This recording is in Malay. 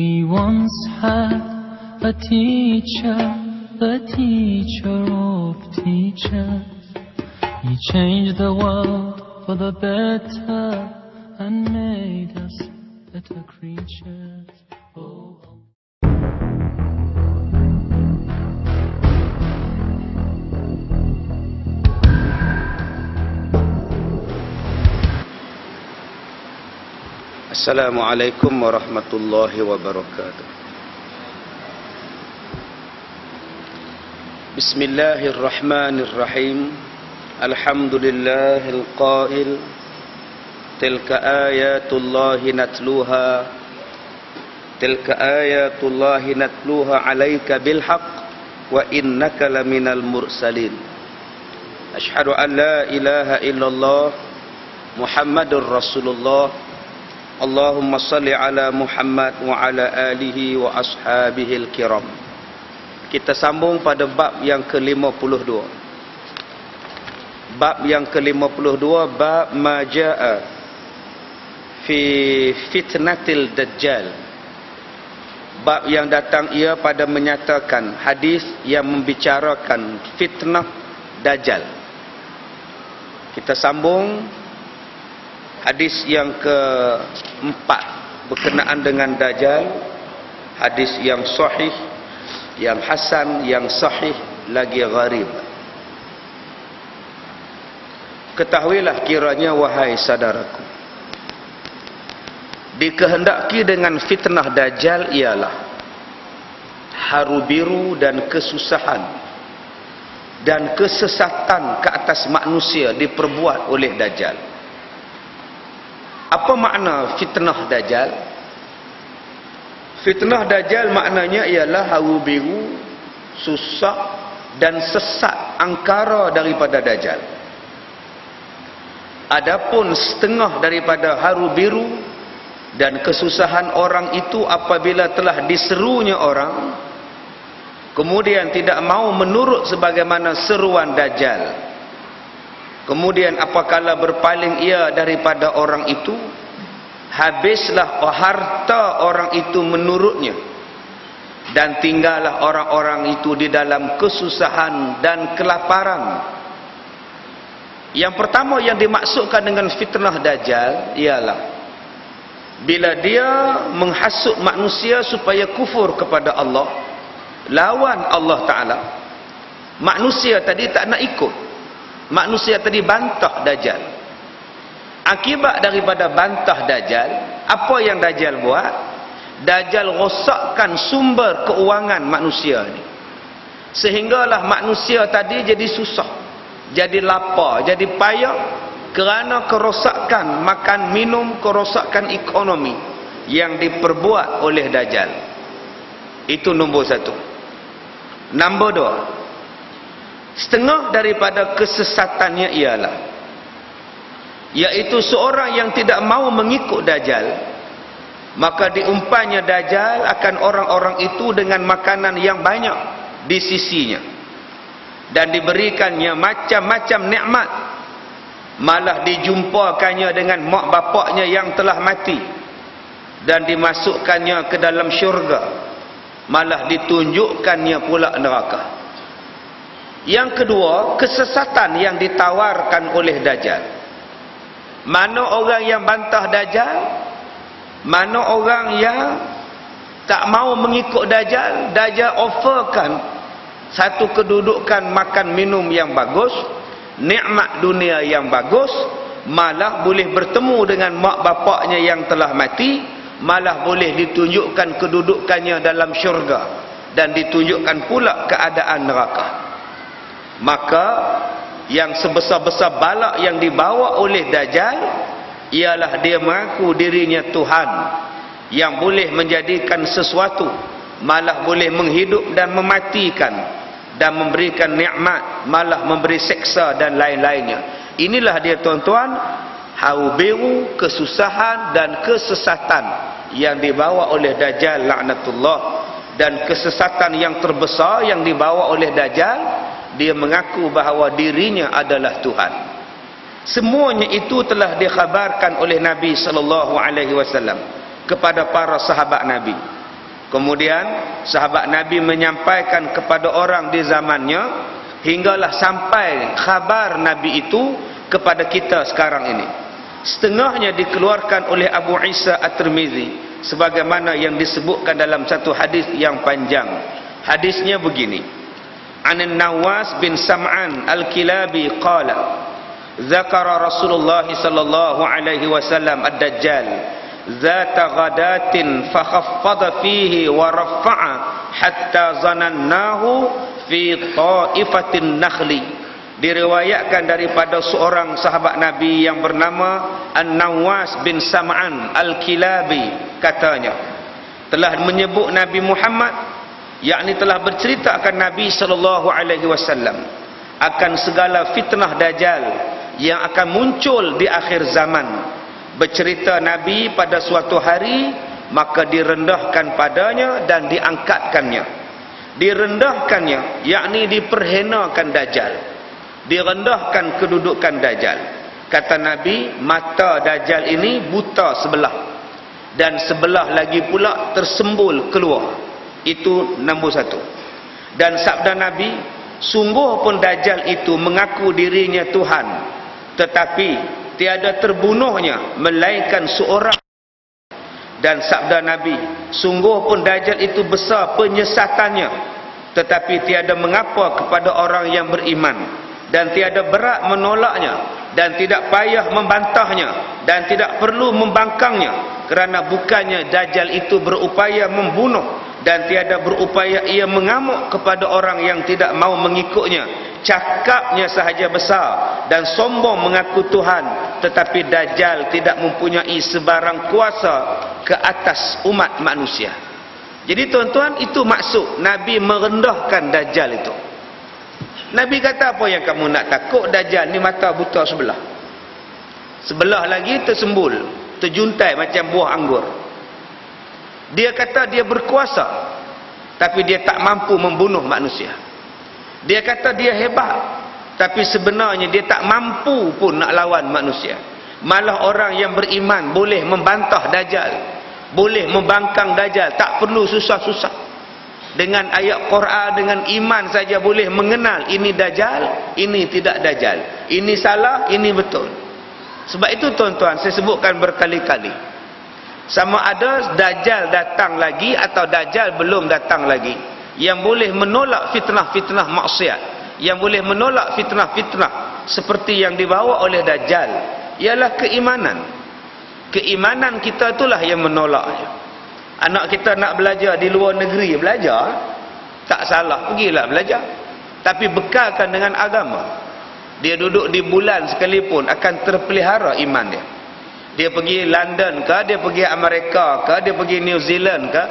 once had a teacher, the teacher of teachers. He changed the world for the better and made us better creatures. السلام عليكم ورحمة الله وبركاته. بسم الله الرحمن الرحيم. الحمد لله القائل. تلك آيات الله نتلوها. تلك آيات الله نتلوها عليك بالحق وإنك لمن المرسلين. أشهد أن لا إله إلا الله محمد رسول الله. Muhammad wa ala alihi wa ashabihi al-kiram. Kita sambung pada bab yang ke-52. Bab yang ke-52 bab majaa fi fitnatil dajjal. Bab yang datang ia pada menyatakan hadis yang membicarakan fitnah dajjal. Kita sambung Hadis yang keempat berkenaan dengan Dajjal. Hadis yang sahih, yang hasan, yang sahih, lagi gharib. Ketahuilah kiranya wahai saudaraku. Dikehendaki dengan fitnah Dajjal ialah haru biru dan kesusahan dan kesesatan ke atas manusia diperbuat oleh Dajjal. Apa makna fitnah dajjal? Fitnah dajjal maknanya ialah haru biru, susah dan sesat angkara daripada dajjal. Adapun setengah daripada haru biru dan kesusahan orang itu apabila telah diserunya orang kemudian tidak mau menurut sebagaimana seruan dajjal Kemudian apakala berpaling ia daripada orang itu Habislah harta orang itu menurutnya. Dan tinggallah orang-orang itu di dalam kesusahan dan kelaparan. Yang pertama yang dimaksudkan dengan fitnah Dajjal Ialah Bila dia menghasut manusia supaya kufur kepada Allah Lawan Allah Ta'ala Manusia tadi tak nak ikut manusia tadi bantah Dajjal. Akibat daripada bantah Dajjal apa yang Dajjal buat? Dajjal rosakkan sumber keuangan manusia ni. Sehinggalah manusia tadi jadi susah jadi lapar jadi payah kerana kerosakan makan minum kerosakan ekonomi yang diperbuat oleh Dajjal. Itu nombor satu. Nombor dua setengah daripada kesesatannya ialah iaitu seorang yang tidak mau mengikut dajjal maka diumpanya dajjal akan orang-orang itu dengan makanan yang banyak di sisinya dan diberikannya macam-macam nikmat. Malah dijumpakannya dengan mak bapaknya yang telah mati dan dimasukkannya ke dalam syurga. Malah ditunjukkannya pula neraka yang kedua, kesesatan yang ditawarkan oleh Dajjal. Mana orang yang bantah Dajjal? Mana orang yang tak mau mengikut Dajjal? Dajjal offerkan satu kedudukan makan minum yang bagus, nikmat dunia yang bagus, malah boleh bertemu dengan mak bapaknya yang telah mati, malah boleh ditunjukkan kedudukannya dalam syurga dan ditunjukkan pula keadaan neraka maka yang sebesar-besar balak yang dibawa oleh Dajjal ialah dia mengaku dirinya Tuhan yang boleh menjadikan sesuatu malah boleh menghidup dan mematikan dan memberikan nikmat malah memberi seksa dan lain-lainnya. Inilah dia tuan-tuan hau biru kesusahan dan kesesatan yang dibawa oleh Dajjal laknatullah. Dan kesesatan yang terbesar yang dibawa oleh Dajjal dia mengaku bahawa dirinya adalah Tuhan. Semuanya itu telah dikhabarkan oleh Nabi sallallahu alaihi wasallam kepada para sahabat Nabi. Kemudian sahabat Nabi menyampaikan kepada orang di zamannya hinggalah sampai khabar Nabi itu kepada kita sekarang ini. Setengahnya dikeluarkan oleh Abu Isa At-Tirmizi sebagaimana yang disebutkan dalam satu hadis yang panjang. Hadisnya begini. Anan Nawas bin Sam'an Al-Kilabi qala Zakara Rasulullah sallallahu alaihi wasallam ad-dajjal zat ghadatin fa fihi wa raffa'a hatta zanannahu fi qa'ifatin nakhli diriwayatkan daripada seorang sahabat Nabi yang bernama An-Nawas bin Sam'an Al-Kilabi katanya telah menyebut Nabi Muhammad yakni telah bercerita akan Nabi sallallahu alaihi wasallam akan segala fitnah dajjal yang akan muncul di akhir zaman. Bercerita Nabi pada suatu hari maka direndahkan padanya dan diangkatkannya. Direndahkannya yakni diperhenakan dajjal. Direndahkan kedudukan dajjal. Kata Nabi mata dajjal ini buta sebelah. Dan sebelah lagi pula tersembul keluar itu nombor satu. Dan sabda Nabi sungguh pun dajjal itu mengaku dirinya Tuhan. Tetapi tiada terbunuhnya melainkan seorang. Dan sabda Nabi sungguh pun Dajjal itu besar penyesatannya. Tetapi tiada mengapa kepada orang yang beriman. Dan tiada berat menolaknya. Dan tidak payah membantahnya. Dan tidak perlu membangkangnya. Kerana bukannya Dajjal itu berupaya membunuh dan tiada berupaya ia mengamuk kepada orang yang tidak mau mengikutnya. Cakapnya sahaja besar dan sombong mengaku Tuhan. Tetapi Dajjal tidak mempunyai sebarang kuasa ke atas umat manusia. Jadi tuan-tuan itu maksud Nabi merendahkan Dajjal itu. Nabi kata apa yang kamu nak takut Dajjal? Ni mata buta sebelah. Sebelah lagi tersembul terjuntai macam buah anggur dia kata dia berkuasa tapi dia tak mampu membunuh manusia. Dia kata dia hebat tapi sebenarnya dia tak mampu pun nak lawan manusia. Malah orang yang beriman boleh membantah dajjal boleh membangkang dajjal tak perlu susah-susah. Dengan ayat Quran dengan iman saja boleh mengenal ini dajjal ini tidak dajjal. Ini salah ini betul. Sebab itu tuan-tuan saya sebutkan berkali-kali sama ada dajjal datang lagi atau dajjal belum datang lagi. Yang boleh menolak fitnah-fitnah maksiat. Yang boleh menolak fitnah-fitnah seperti yang dibawa oleh Dajjal ialah keimanan. Keimanan kita itulah yang menolaknya. Anak kita nak belajar di luar negeri belajar? Tak salah pergilah belajar. Tapi bekalkan dengan agama. Dia duduk di bulan sekalipun akan terpelihara iman dia dia pergi London ke dia pergi Amerika ke dia pergi New Zealand ke